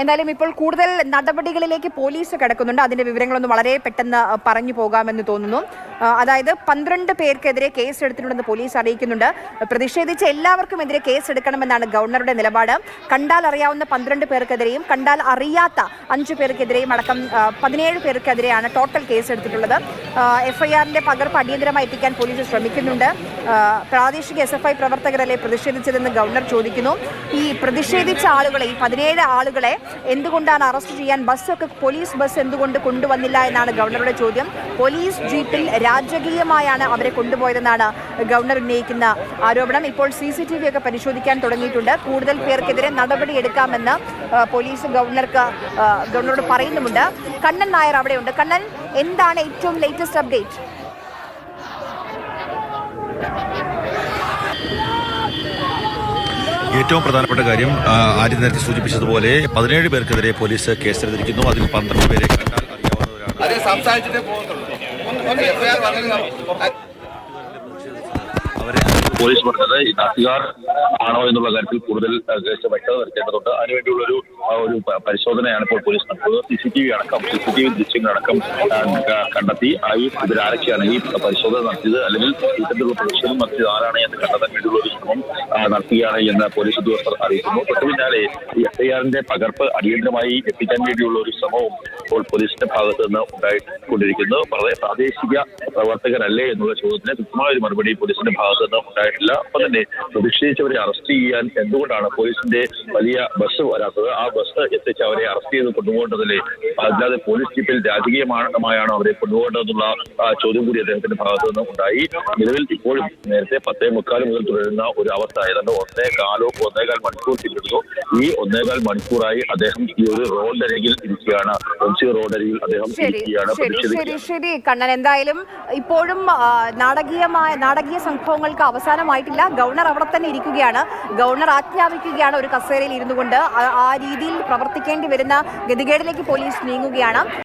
എന്തായാലും ഇപ്പോൾ കൂടുതൽ നടപടികളിലേക്ക് പോലീസ് കിടക്കുന്നുണ്ട്. അതിന്റെ വിവരങ്ങളൊന്ന് വളരെ പെട്ടെന്ന് പറഞ്ഞു പോകാമെന്ന് തോന്നുന്നു. അതായത് പന്ത്രണ്ട് പേർക്കെതിരെ കേസ് എടുത്തിട്ടുണ്ടെന്ന് പോലീസ് അറിയിക്കുന്നുണ്ട്. പ്രതിഷേധിച്ച എല്ലാവർക്കും എതിരെ കേസ് എടുക്കണമെന്നാണ് ഗവർണറുടെ നിലപാട്. കണ്ടാൽ അറിയാവുന്ന പന്ത്രണ്ട് പേർക്കെതിരെയും കണ്ടാൽ അറിയാത്ത അഞ്ചു പേർക്കെതിരെയും അടക്കം പതിനേഴ് പേർക്കെതിരെയാണ് ടോട്ടൽ കേസ് എടുത്തിട്ടുള്ളത് എഫ്ഐആറിന്റെ പകർപ്പ് അടിയന്തരമായി എത്തിക്കാൻ പോലീസ് ശ്രമിക്കുന്നുണ്ട്. പ്രാദേശിക എസ് എഫ് ഐ പ്രവർത്തകരല്ലേ പ്രതിഷേധിച്ചതെന്ന് ഗവർണർ ചോദിക്കുന്നു. ഈ പ്രതിഷേധിച്ച ആളുകളെ ഈ പതിനേഴ് ആളുകളെ എന്തുകൊണ്ടാണ് അറസ്റ്റ് ചെയ്യാൻ ബസ്സൊക്കെ പോലീസ് ബസ് എന്തുകൊണ്ട് കൊണ്ടുവന്നില്ല എന്നാണ് ഗവർണറുടെ ചോദ്യം. പോലീസ് ജീപ്പിൽ രാജകീയമായാണ് അവരെ കൊണ്ടുപോയതെന്നാണ് ഗവർണർ ഉന്നയിക്കുന്ന ആരോപണം. ഇപ്പോൾ സി സി ടി വി ഒക്കെ പരിശോധിക്കാൻ തുടങ്ങിയിട്ടുണ്ട്. കൂടുതൽ പേർക്കെതിരെ നടപടി എടുക്കാമെന്ന് പോലീസ് ഗവർണർക്ക് ഗവർണറോട് പറയുന്നുമുണ്ട്. കണ്ണൻ നായർ അവിടെയുണ്ട്. കണ്ണൻ എന്താണ് ഏറ്റവും ലേറ്റസ്റ്റ് അപ്ഡേറ്റ് ഏറ്റവും പ്രധാനപ്പെട്ട കാര്യം ആദ്യം നേരത്തെ സൂചിപ്പിച്ചതുപോലെ പതിനേഴ് പേർക്കെതിരെ പോലീസ് കേസെടുത്തിരിക്കുന്നു. അതിൽ പന്ത്രണ്ട് പേരെ കണ്ടാൽ അറിയാവുന്നവരാണ്. പോലീസ് പറഞ്ഞത് നാട്ടുകാർ ആണോ എന്നുള്ള കാര്യത്തിൽ കൂടുതൽ വ്യക്തത വരുത്തേണ്ടതുണ്ട്. അതിനുവേണ്ടിയുള്ള ഒരു ഒരു പരിശോധനയാണ് ഇപ്പോൾ പോലീസ് നടത്തുന്നത്. സി സി ടി വി അടക്കം സി സി ടി വി ദൃശ്യങ്ങളടക്കം കണ്ടെത്തി ഈ ഇവരാരൊക്കെയാണ് ഈ പരിശോധന നടത്തിയത് അല്ലെങ്കിൽ ഇത്തരത്തിലുള്ള പ്രതിഷേധം നടത്തിയത് ആരാണ് എന്ന് കണ്ടെത്താൻ വേണ്ടിയുള്ള ഒരു ശ്രമം നടത്തുകയാണ് എന്ന് പോലീസ് ഉദ്യോഗസ്ഥർ അറിയിക്കുന്നു. തൊട്ടു പിന്നാലെ എഫ്ഐആറിന്റെ പകർപ്പ് അടിയന്തരമായി എത്തിക്കാൻ വേണ്ടിയുള്ള ഒരു ശ്രമവും ഇപ്പോൾ പോലീസിന്റെ ഭാഗത്ത് നിന്ന് ഉണ്ടായിക്കൊണ്ടിരിക്കുന്നു. വളരെ പ്രാദേശിക പ്രവർത്തകരല്ലേ എന്നുള്ള ചോദ്യത്തിന് കൃത്യമായ ഒരു മറുപടി പോലീസിന്റെ ഭാഗത്ത് നിന്ന് ഉണ്ടായിട്ടില്ല. ഒപ്പം തന്നെ പ്രതിഷേധിച്ചവരെ അറസ്റ്റ് ചെയ്യാൻ എന്തുകൊണ്ടാണ് പോലീസിന്റെ വലിയ ബസ് വരാത്തത്? ആ ബസ് എത്തിച്ച് അവരെ അറസ്റ്റ് ചെയ്ത് കൊണ്ടുപോകേണ്ടതല്ലേ അല്ലാതെ പോലീസ് ജീപ്പിൽ രാജകീയമാണോ അവരെ കൊണ്ടുപോകേണ്ടതെന്നുള്ള ആ, ചോദ്യം കൂടി അദ്ദേഹത്തിന്റെ ഭാഗത്തു നിന്നും ഉണ്ടായി. നിലവിൽ ഇപ്പോഴും നേരത്തെ പത്തേ മുക്കാൽ മുതൽ തുടരുന്ന ഒരു അവസ്ഥ ഏതാണ്ട് ഒന്നേ കാലോ ഒന്നേകാൽ മണിക്കൂർ പിന്നിടുന്നു ഈ ഒന്നേകാൽ മണിക്കൂറായി അദ്ദേഹം ഈ ഒരു റോഡരികിൽ ഇരിക്കുകയാണ്. എം സി റോഡരികിൽ അദ്ദേഹം ഇരിക്കുകയാണ് ശരി ശരി കണ്ണൻ. എന്തായാലും ഇപ്പോഴും നാടകീയമായ നാടകീയ സംഭവങ്ങൾക്ക് അവസാനമായിട്ടില്ല ഗവർണർ അവിടെ തന്നെ ഇരിക്കുകയാണ്. ഗവർണർ ആജ്ഞാപിക്കുകയാണ് ഒരു കസേരയിൽ ഇരുന്നു കൊണ്ട് ആ- ആ രീതിയിൽ പ്രവർത്തിക്കേണ്ടി വരുന്ന ഗതികേടിലേക്ക് പോലീസ് നീങ്ങുകയാണ്.